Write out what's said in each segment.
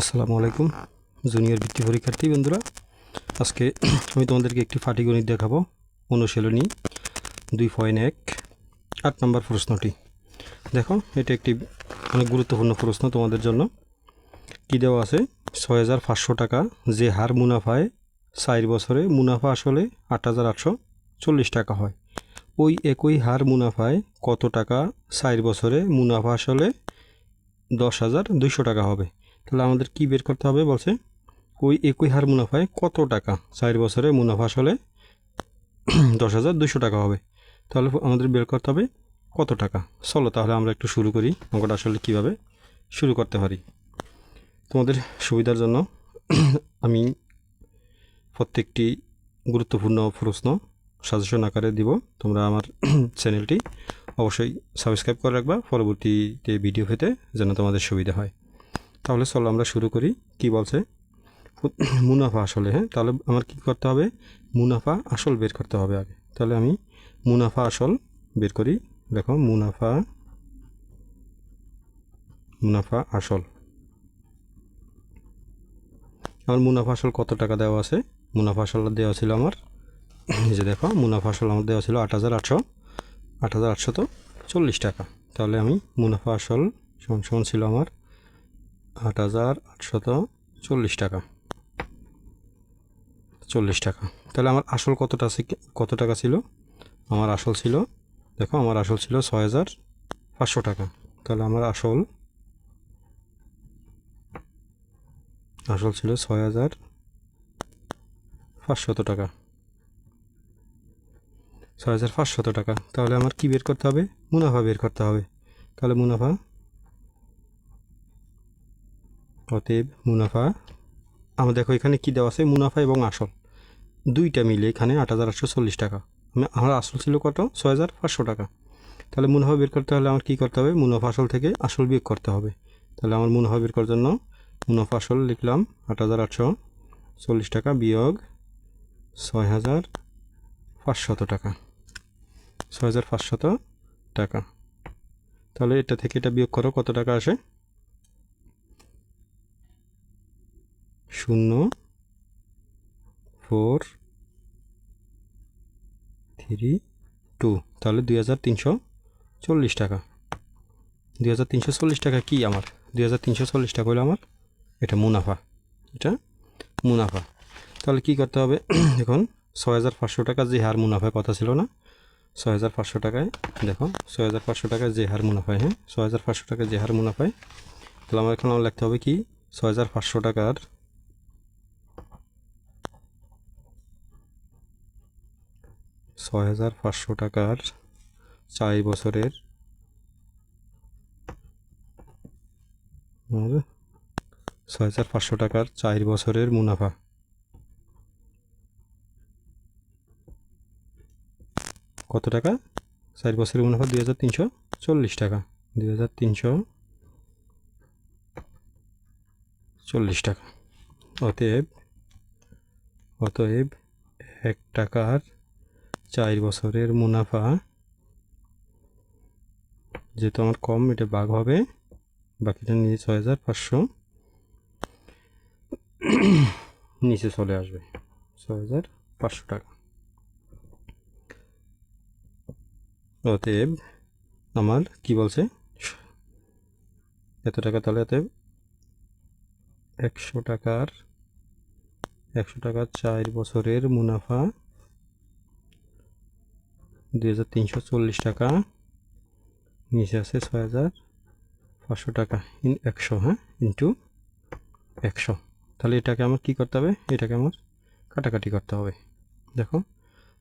আসসালামু আলাইকুম, জুনিয়র বৃত্তি পরীক্ষার্থী বন্ধুরা। আজকে আমি তোমাদেরকে একটি পাটিগণিত দেখাবো, অনুশীলনী দুই পয়েন্ট এক, আট নম্বর প্রশ্নটি। দেখো, এটা একটি অনেক গুরুত্বপূর্ণ প্রশ্ন তোমাদের জন্য। কী দেওয়া আছে? ছয় হাজার পাঁচশো টাকা যে হার মুনাফায় চার বছরে মুনাফা আসলে আট হাজার আটশো চল্লিশ টাকা হয়। ওই একই হার মুনাফায় কত টাকা চার বছরে মুনাফা আসলে দশ হাজার দুইশো টাকা হবে? তাহলে আমাদের কি বের করতে হবে বলছে? ওই একই হার মুনাফায় কত টাকা? চার বছরে মুনাফা আসলে দশ হাজার দুশো টাকা হবে। তাহলে আমাদের বের করতে হবে কত টাকা? চলো তাহলে আমরা একটু শুরু করি, অঙ্কটা আসলে কীভাবে শুরু করতে পারি। তোমাদের সুবিধার জন্য আমি প্রত্যেকটি গুরুত্বপূর্ণ প্রশ্ন সাজেশন আকারে দিব। তোমরা আমার চ্যানেলটি অবশ্যই সাবস্ক্রাইব করে রাখবা। পরবর্তীতে ভিডিও পেতে যেন তোমাদের সুবিধা হয়। তাহলে চলো আমরা শুরু করি। কি বলছে? মুনাফা আসলে হ্যাঁ? তাহলে আমার কি করতে হবে? মুনাফা আসল বের করতে হবে আগে। তাহলে আমি মুনাফা আসল বের করি। দেখো, মুনাফা মুনাফা আসল। আমার মুনাফা আসল কত টাকা দেওয়া আছে? মুনাফা আসল দেওয়া ছিল আমার যে দেখো, মুনাফা আসল আমার দেওয়া ছিল আট হাজার আটশো। আট হাজার আটশো তো চল্লিশ টাকা। তাহলে আমি মুনাফা আসল সমান সমান ছিল আমার আট হাজার আটশত চল্লিশ টাকা। চল্লিশ টাকা। তাহলে আমার আসল কতটা কত টাকা ছিল? আমার আসল ছিল, দেখো আমার আসল ছিল ছয় হাজার পাঁচশো টাকা। তাহলে আমার আসল আসল ছিল ছয় হাজার পাঁচশত টাকা। ছয় হাজার পাঁচশত টাকা। তাহলে আমার কি বের করতে হবে? মুনাফা বের করতে হবে। তাহলে মুনাফা অতএব মুনাফা, আমার দেখো এখানে কী দেওয়া আছে? মুনাফা এবং আসল। দুইটা মিলে এখানে আট হাজার আটশো চল্লিশ টাকা। আমার আসল ছিল কত? ছয় হাজার পাঁচশো টাকা। তাহলে মুনাফা বের করতে হলে আমার কী করতে হবে? মুনাফা আসল থেকে আসল বিয়োগ করতে হবে। তাহলে আমার মুনাফা বের করার জন্য মুনাফা আসল লিখলাম আট হাজার আটশো চল্লিশ টাকা বিয়োগ ছয় হাজার পাঁচশত টাকা। ছয় হাজার পাঁচশত টাকা। তাহলে এটা থেকে এটা বিয়োগ করো, কত টাকা আসে? শূন্য, ফোর, থ্রি, টু। তাহলে দুই হাজার তিনশো চল্লিশ টাকা। দুই হাজার তিনশো চল্লিশ টাকা কি আমার? দুই হাজার তিনশো চল্লিশ টাকা হলো আমার? এটা মুনাফা। এটা মুনাফা। তাহলে কি করতে হবে? এখন ছয় হাজার পাঁচশো টাকা যে হার মুনাফায় কথা ছিল না? ছয় হাজার পাঁচশো টাকায় দেখো ছয় হাজার পাঁচশো টাকায় যে হার মুনাফায় হ্যাঁ? ছয় হাজার পাঁচশো টাকায় যে হার মুনাফায়, তাহলে আমার এখন আমার লিখতে হবে কি? ছয় হাজার পাঁচশো টাকার ছয় হাজার পাঁচশো টাকার চার বছরের ছয় হাজার পাঁচশো টাকার চার বছরের মুনাফা। কত টাকা? চার বছরের মুনাফা দুই হাজার তিনশো চল্লিশ টাকা। দুই হাজার তিনশো চল্লিশ টাকা। অতএব অতএব এক টাকার চার বছরের মুনাফা। যেহেতু আমার কম, এটা বাঘ হবে। বাকিটা নিয়ে ছয় হাজার পাঁচশো। নিচে চলে আসবে। ছয় হাজার পাঁচশো টাকা। অতএব আমার কি বলছে? এত টাকা তাহলে অতএব একশো টাকার একশো টাকার চার বছরের মুনাফা দুই হাজার তিনশো চল্লিশ টাকা। নিচে আছে ছয় হাজার পাঁচশো টাকা ইন একশো হ্যাঁ? ইন্টু একশো। তাহলে এটাকে আমার কী করতে হবে? এটাকে আমার কাটাকাটি করতে হবে। দেখো,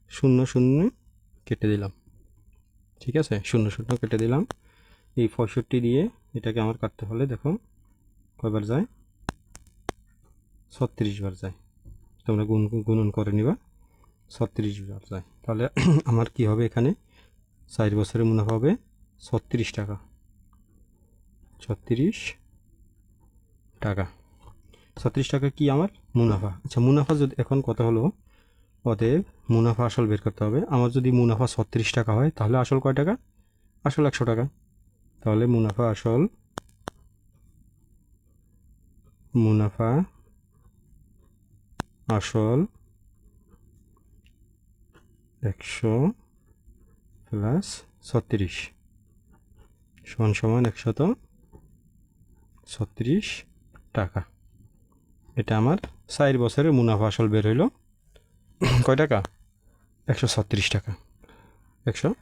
শূন্য শূন্য কেটে দিলাম। ঠিক আছে? শূন্য শূন্য কেটে দিলাম। এই পঁয়ষট্টি দিয়ে এটাকে আমার কাটতে হলে দেখো, কয়বার যায়? ছত্রিশ বার যায়। তোমরা গুণ, গুণন করে নিবা। ছত্রিশ বার যায় তাহলে আমার কি হবে এখানে? চার বছরের মুনাফা হবে ছত্রিশ টাকা। ছত্রিশ টাকা। ছত্রিশ টাকা কি আমার? মুনাফা। আচ্ছা মুনাফা যদি, এখন কত হলো, অতএব মুনাফা আসল বের করতে হবে। আমার যদি মুনাফা ছত্রিশ টাকা হয়, তাহলে আসল কয় টাকা? আসল একশো টাকা। তাহলে মুনাফা আসল মুনাফা আসল একশো প্লাস ছত্রিশ। সমান সমান একশত ছত্রিশ টাকা। এটা আমার চার বছরের মুনাফা আসল বের হইল। কয় টাকা? একশো ছত্রিশ টাকা। একশো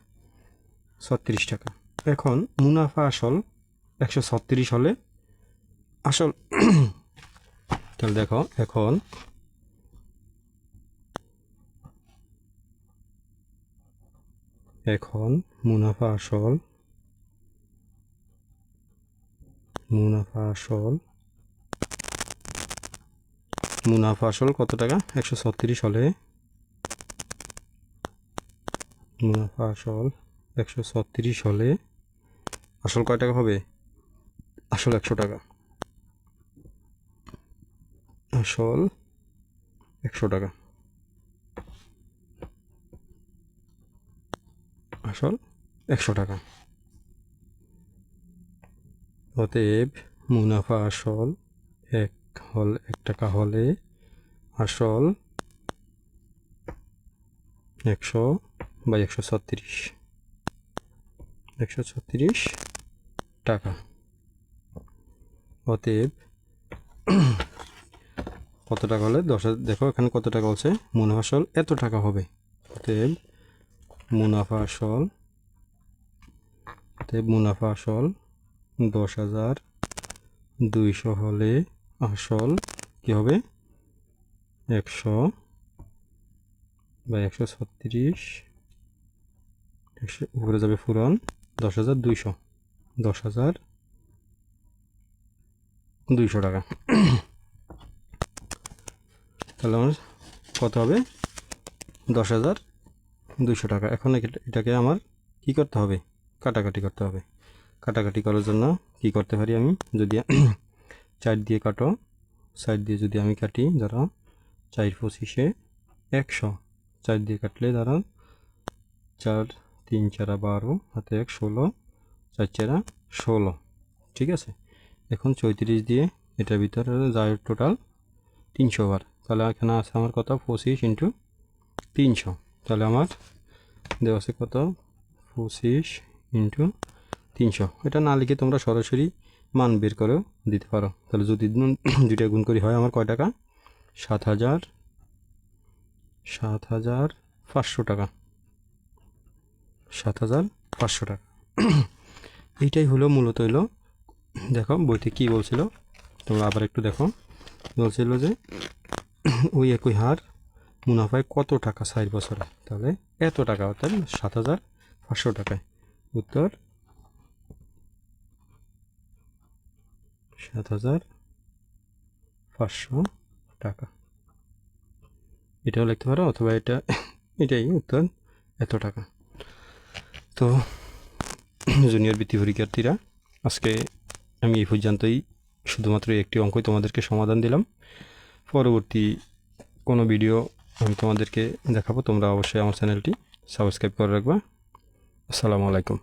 ছত্রিশ টাকা। এখন মুনাফা আসল একশো ছত্রিশ হলে আসল। তাহলে দেখো, এখন এখন মুনাফা আসল মুনাফা আসল মুনাফা আসল কত টাকা? একশো ছত্রিশ হলে। মুনাফা আসল একশো ছত্রিশ হলে। আসল কয় টাকা হবে? আসল একশো টাকা। আসল একশো টাকা। আসল একশো টাকা। অতএব মুনাফা আসল এক হল এক টাকা হলে আসল একশো বা একশো ছত্রিশ। একশো ছত্রিশ টাকা। অতএব কত টাকা হলে দশ দেখো এখানে কত টাকা বলছে? মুনাফা আসল এত টাকা হবে। অতএব মুনাফা আসল। মুনাফা আসল দশ হাজার দুইশো হলে আসল কি হবে? একশো বা একশো ছত্রিশ। একশো উপরে যাবে ফুরন দশ হাজার দুইশো। দশ হাজার দুইশো টাকা। তাহলে আমার কত হবে? দশ হাজার দুইশো টাকা। এখন এটা- এটাকে আমার কি করতে হবে? কাটাকাটি করতে হবে। কাটাকাটি করার জন্য কি করতে পারি আমি? যদি চার দিয়ে কাটো, চার দিয়ে যদি আমি কাটি, ধরো চার পঁচিশে একশো। চার দিয়ে কাটলে ধরো চার তিন চারা বারো, হাতে এক ষোলো, চার চারা ষোলো। ঠিক আছে? এখন চৌত্রিশ দিয়ে এটার ভিতরে যায় টোটাল তিনশো বার। তাহলে এখানে আছে আমার কথা পঁচিশ ইন্টু তিনশো। তাহলে আমার দেওয়া আছে কত? পঁচিশ ইন্টু তিনশো। এটা না লিখে তোমরা সরাসরি মান বের করেও দিতে পারো। তাহলে যদি দুইটা গুণ করি হয় আমার কয় টাকা? সাত হাজার সাত হাজার পাঁচশো টাকা। সাত হাজার পাঁচশো টাকা। এইটাই হলো মূলত হলো, দেখো বইতে কি বলছিল? তোমরা আবার একটু দেখো। বলছিল যে, ওই একই হার মুনাফায় কত টাকা ষাট বছরে? তাহলে এত টাকা, অর্থাৎ সাত হাজার পাঁচশো টাকায়। উত্তর, সাত হাজার পাঁচশো টাকা। এটাও লিখতে পারো অথবা এটা, এটাই উত্তর, এত টাকা। তো, জুনিয়র বৃত্তি পরীক্ষার্থীরা, আজকে আমি এই পর্যন্তই শুধুমাত্র একটি অঙ্কই তোমাদেরকে সমাধান দিলাম। পরবর্তী কোনো ভিডিও আমি তোমাদেরকে দেখাবো তোমরা অবশ্যই আমার চ্যানেলটি সাবস্ক্রাইব করে রাখবা। আসসালামু আলাইকুম।